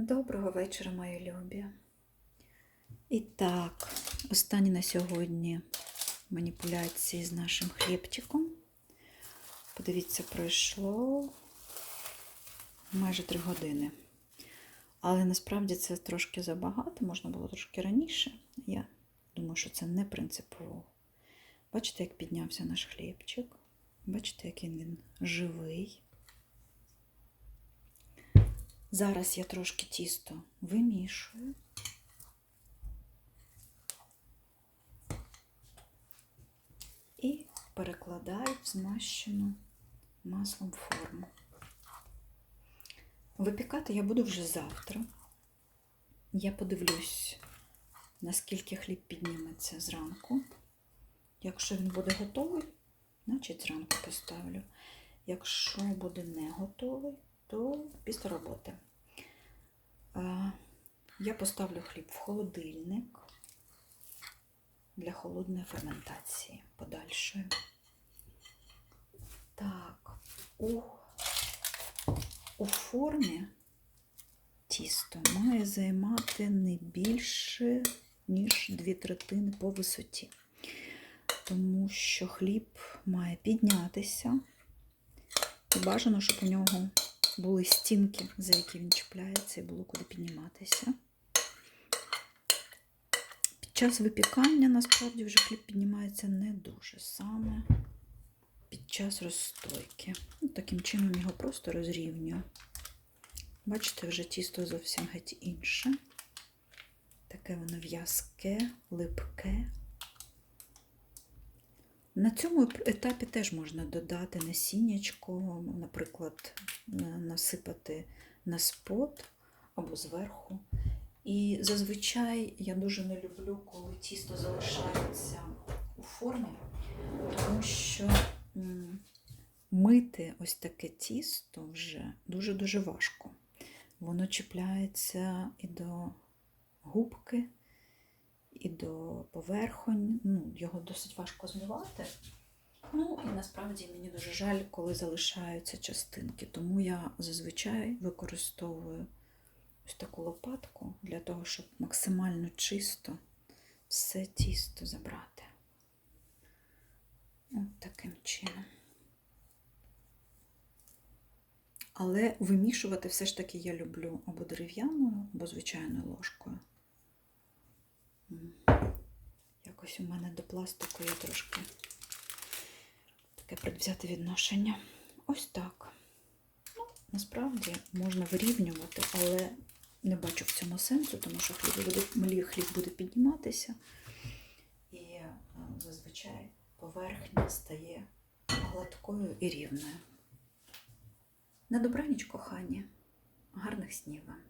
Доброго вечора, мої любі. І так, останні на сьогодні маніпуляції з нашим хлібчиком. Подивіться, пройшло майже три години. Але насправді це трошки забагато, можна було трошки раніше. Я думаю, що це не принципово. Бачите, як піднявся наш хлібчик. Бачите, який він живий. Зараз я трошки тісто вимішую. І перекладаю в змащену маслом форму. Випікати я буду вже завтра. Я подивлюсь, наскільки хліб підніметься зранку. Якщо він буде готовий, значить зранку поставлю. Якщо буде не готовий, то після роботи. Е, Я поставлю хліб в холодильник для холодної ферментації подальшої. Так, у, у формі тісто має займати не більше, ніж дві третини по висоті, тому що хліб має піднятися. І бажано, щоб у нього були стінки, за які він чіпляється, і було куди підніматися. Під час випікання, насправді, вже хліб піднімається не дуже саме під час розстойки. Ну, таким чином його просто розрівнюю. Бачите, вже тісто зовсім геть інше. Таке воно в'язке, липке. На цьому етапі теж можна додати насіннячко, наприклад, насипати на спот або зверху. І зазвичай я дуже не люблю, коли тісто залишається у формі, тому що мити ось таке тісто вже дуже-дуже важко. Воно чіпляється і до губки, і до поверхонь. Ну, його досить важко змивати. Ну, і насправді мені дуже жаль, коли залишаються частинки. Тому я зазвичай використовую ось таку лопатку для того, щоб максимально чисто все тісто забрати. От таким чином. Але вимішувати все ж таки я люблю або дерев'яною, або звичайною ложкою. Якось у мене до пластику є трошки таке предвзяте відношення. Ось так. Ну, Насправді можна вирівнювати, але не бачу в цьому сенсу, тому що хліб буде, хліб буде підніматися, і е, зазвичай поверхня стає гладкою і рівною. На добраніч, кохані, гарних снів вам!